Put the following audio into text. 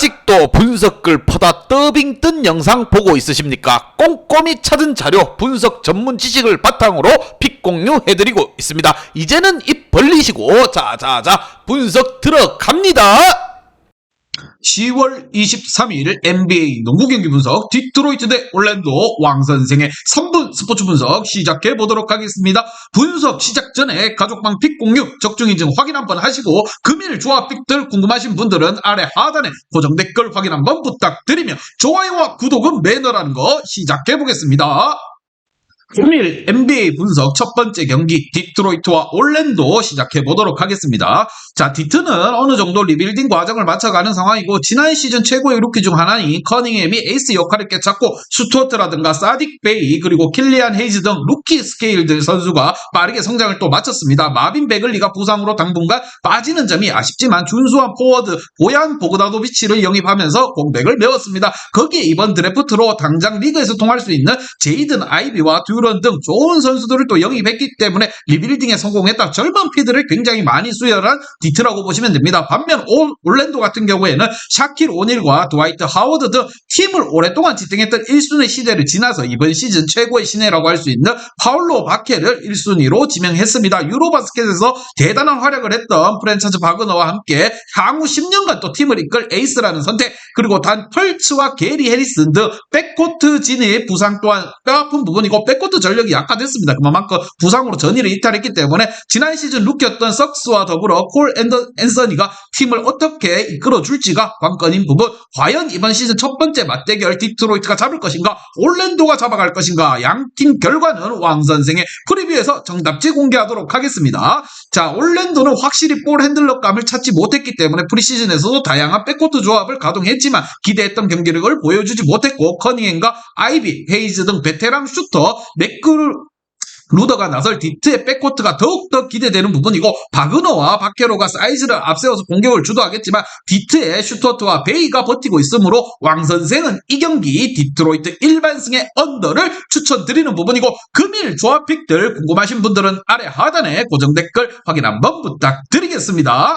아직도 분석글 퍼다 더빙 뜬 영상 보고 있으십니까? 꼼꼼히 찾은 자료, 분석 전문 지식을 바탕으로 픽 공유해드리고 있습니다. 이제는 입 벌리시고 자자자 분석 들어갑니다. 10월 23일 NBA 농구 경기 분석 디트로이트 대 올랜도 왕 선생의 3 분 스포츠 분석 시작해 보도록 하겠습니다. 분석 시작 전에 가족방 픽 공유 적중 인증 확인 한번 하시고 금일 조합 픽들 궁금하신 분들은 아래 하단에 고정 댓글 확인 한번 부탁드리며 좋아요와 구독은 매너라는 거 시작해 보겠습니다. 금일 NBA 분석 첫 번째 경기 디트로이트와 올랜도 시작해 보도록 하겠습니다. 자, 디트는 어느 정도 리빌딩 과정을 마쳐가는 상황이고 지난 시즌 최고의 루키 중 하나인 커닝햄이 에이스 역할을 깨찾고 스투어트라든가 사딕 베이 그리고 킬리안 헤이즈 등 루키 스케일들 선수가 빠르게 성장을 또 마쳤습니다. 마빈 베글리가 부상으로 당분간 빠지는 점이 아쉽지만 준수한 포워드 보얀 보그다도비치를 영입하면서 공백을 메웠습니다. 거기에 이번 드래프트로 당장 리그에서 통할 수 있는 제이든 아이비와 듀런 등 좋은 선수들을 또 영입했기 때문에 리빌딩에 성공했다. 젊은 피드를 굉장히 많이 수혈한 디트라고 보시면 됩니다. 반면 올, 올랜도 같은 경우에는 샤킬 오닐과 드와이트 하워드 등 팀을 오랫동안 지탱했던 1순위 시대를 지나서 이번 시즌 최고의 신예라고 할 수 있는 파울로 바케를 1순위로 지명했습니다. 유로바스켓에서 대단한 활약을 했던 프랜차즈 바그너와 함께 향후 10년간 또 팀을 이끌 에이스라는 선택 그리고 단 펄츠와 게리 해리슨 등 백코트 진입 부상 또한 뼈아픈 부분이고 백코트 전력이 약화됐습니다. 그만큼 부상으로 전의를 이탈했기 때문에 지난 시즌 루키였던 석스와 더불어 콜 앤더, 앤서니가 팀을 어떻게 이끌어줄지가 관건인 부분 과연 이번 시즌 첫 번째 맞대결 디트로이트가 잡을 것인가 올랜도가 잡아갈 것인가 양팀 결과는 왕 선생의 프리뷰에서 정답지 공개하도록 하겠습니다. 자 올랜도는 확실히 볼 핸들러감을 찾지 못했기 때문에 프리시즌에서도 다양한 백코트 조합을 가동했지만 기대했던 경기력을 보여주지 못했고 커닝햄과 아이비, 헤이즈 등 베테랑 슈터 맥글 루더가 나설 디트의 백코트가 더욱더 기대되는 부분이고 바그너와 바케로가 사이즈를 앞세워서 공격을 주도하겠지만 디트의 슈터트와 베이가 버티고 있으므로 왕 선생은 이 경기 디트로이트 일반승의 언더를 추천드리는 부분이고 금일 조합 픽들 궁금하신 분들은 아래 하단에 고정 댓글 확인 한번 부탁드리겠습니다.